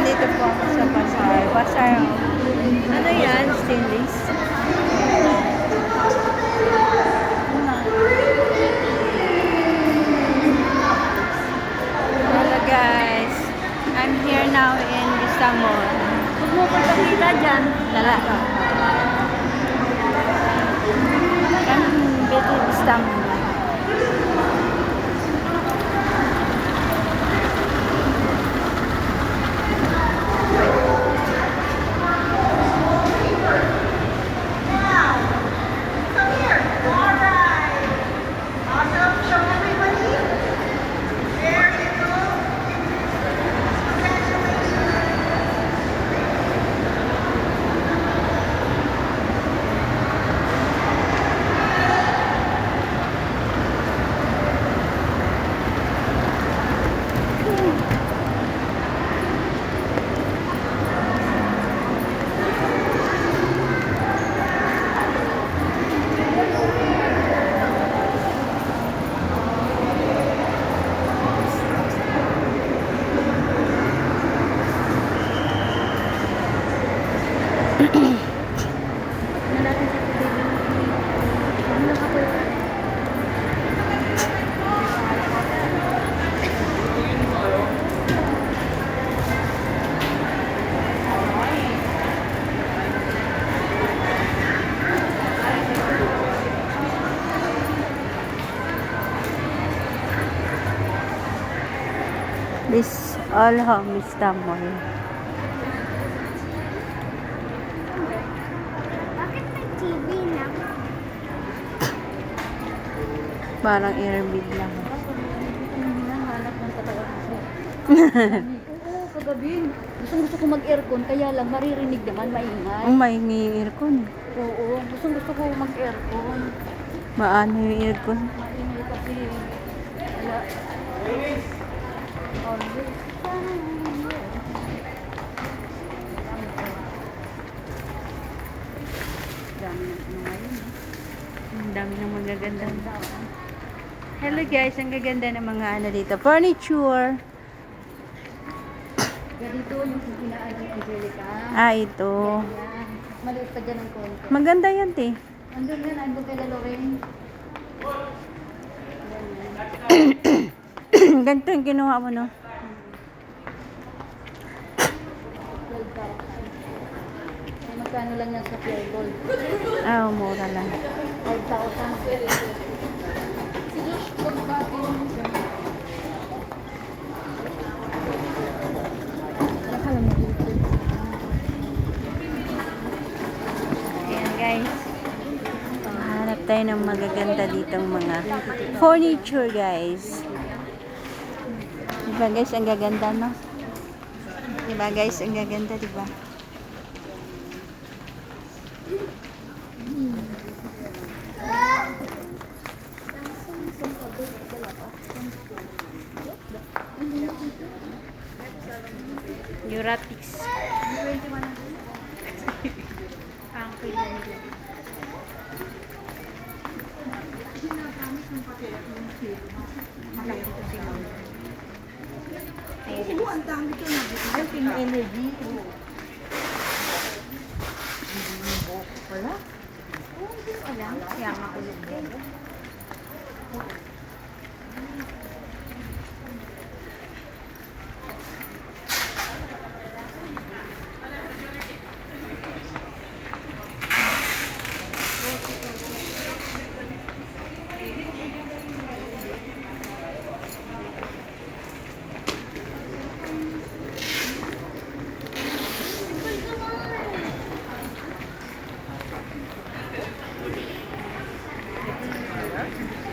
nandito po ako sa bazaar. Bazaar, ano yan? Stainless? Hello guys. I'm here now in Istanbul. Huwag mo pagpakita dyan. Lala. I'm in Istanbul. this all home is the mall. Parang airbag lang. Hinahanap ng katawan ko. Oo, kagabi. Gusto gusto ko mag-aircon, kaya lang maririnig naman maingay. Ang mahingi yung aircon. Oo, gusto gusto ko mag-aircon. Maano yung aircon? Maingay kasi. Wala. Always. Ang dami ng magaganda. Hello guys, ang gaganda ng mga ano dito. Furniture. Ganito yung sinaan ni Angelica. Ah, ito. Maliit pa dyan ng konti. Maganda yan, te. Andun yan, andun kay Lorraine. Ganito yung kinuha mo, no? 12,000. Magkano lang yan sa pure gold? Ah, mura lang. 5,000. Tayo ng magaganda ditong mga furniture, guys. Diba, guys? Ang gaganda, no? Diba, guys? Ang gaganda, diba? Euratics. Helping energy. Wala? Oo, hindi ko alam. Kaya nga ulit din.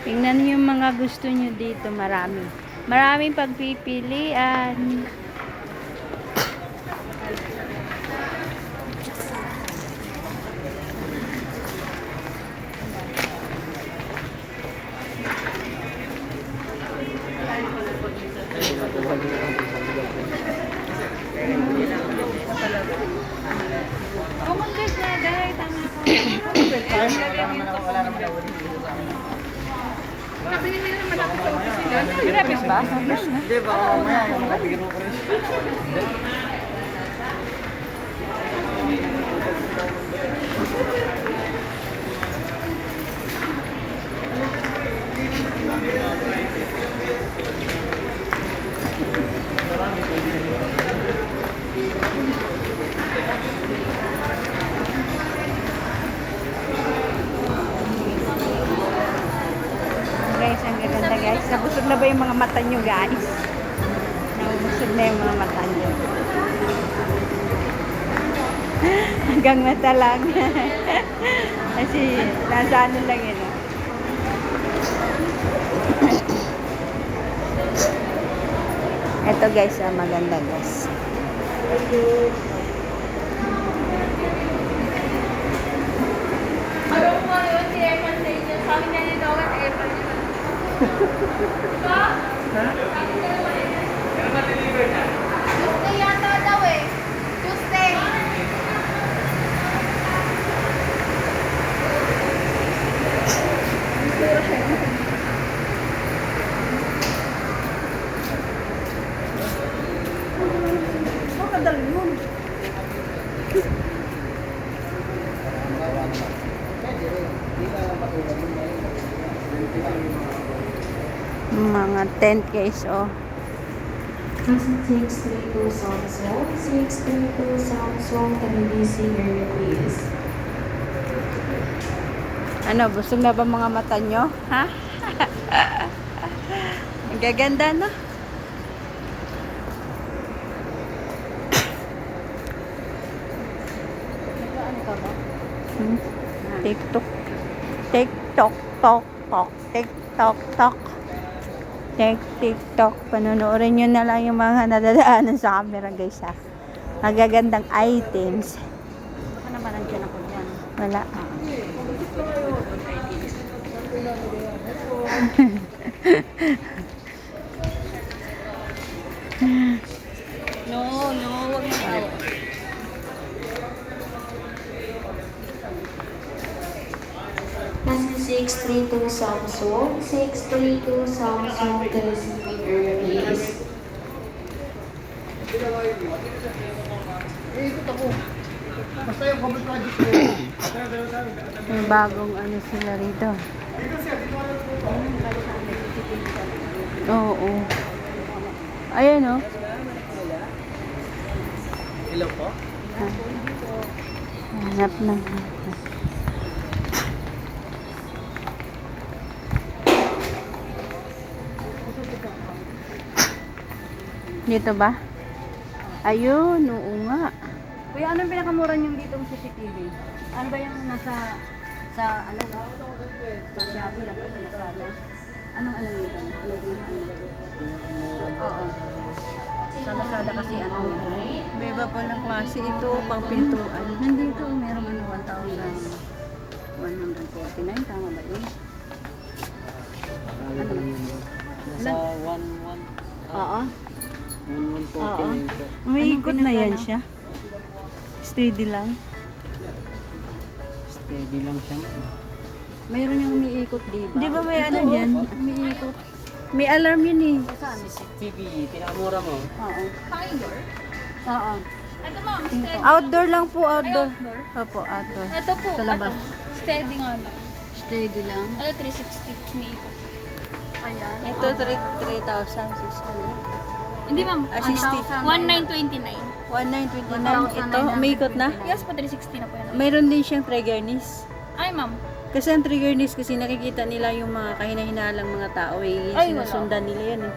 Tingnan niyo yung mga gusto niyo dito, marami. Maraming pagpipilian. Diba? ba? Hindi, baka mamaya yung mga biro ko rin. Thank. Yung mga mata nyo guys? Nabusog na yung mga mata nyo. Hanggang mata lang. Kasi nasa ano lang yun. Ito guys, ah, maganda guys. Tuesday yata daw eh. Tuesday. Mga tent guys, oh. 6632 Samsung, 632 Samsung, WBC area please. Ano, busog na ba mga mata nyo? Ha? Ang gaganda, no? Hmm? TikTok. TikTok, tok, tok. TikTok, tok. Tik, TikTok. Panonoorin nyo na lang yung mga nadadaanan sa camera, guys, ha? Magagandang items. Baka naman nandiyan ako dyan. Wala. No, no, wag mo ako. Nasa 632 Samsung, 632 Samsung, area please. May bagong ano sila rito. Oo. oo. Ayan, oh. Hello po? Hanap na. Dito ba? Ayun, oo nga. Kuya, ano yung pinakamura nyo dito sa CCTV? Ano ba yung nasa sa ano? Sa Shopee lang sa Lazada? Anong ano nito? Ano yung ano? Oo. Sa Lazada kasi ano iba pa ng klase ito, pang pintuan. Nandito, meron ano 1,149. Tama ba yun? Ano? Nasa 1-1. Oo. 1-1 po. Oo. po. May ikot na yan siya. Steady lang. Steady lang siya. Mayroon yung umiikot, di ba? Di ba may ano yan? Umiikot. May alarm yun eh. Saan? TV, pinakamura mo. Oo. Oo. Outdoor lang po, outdoor. Opo, outdoor. Ito po, Sa labas. ano, steady nga lang. Steady lang. Ano, 360 umiikot. Ayan. Ito, 3,600. Hindi ma'am, Assisted. 1929. 1,929. Ito, umikot na. Yes po, 360 na po yan. Mayroon din siyang triggernis. Ay ma'am, Kasi ang triggernis kasi nakikita nila yung mga kahina-hinalang mga tao eh. Ay, wala. Sinusundan nila yan eh.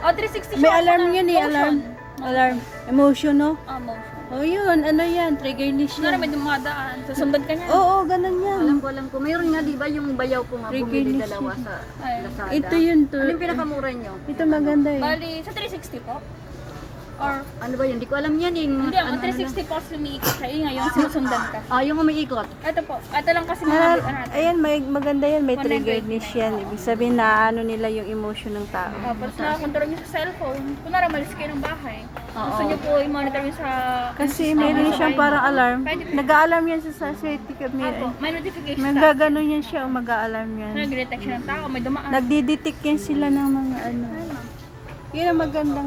oh 360 May alarm Ano, yun eh, motion. alarm. Alarm. Emotion, no? Ah, motion. Oh, yun. Ano yan? Triggernis Kunwari yan. may dumadaan, susundan ka niya. Oo, ganun yan. Alam ko, alam ko. Mayroon nga, di ba, yung bayaw ko nga bumili dalawa sa Ay. Lazada. Ito yun to. Ano yung pinakamura nyo? Ito maganda eh. Bali, sa 360 po. Or, Ano ba yun? Di ko alam yan. Yung, hindi, ano, ang 360 po kasi umiikot siya. Yung ngayon, sinusundan ka. Ah, yung umiikot. Ito po, ito lang kasi mga Ah, ano natin. ayan, may, maganda yan. May 129. triggernis yan. Ibig sabihin na ano nila yung emotion ng tao. Tapos nakakontrol niyo sa cellphone. Kunwari, malis kayo ng bahay. Gusto Oo. niyo po i-monitor niyo sa... Kasi meron siyang parang alarm. Nag-a-alarm yan sa safety cam. Apo, may notification sa Magagano yan siya o mag-a-alarm yan. Nag-detect siya ng tao, may dumaan. Nagdidetect yan sila ng mga ano. Yun ang magandang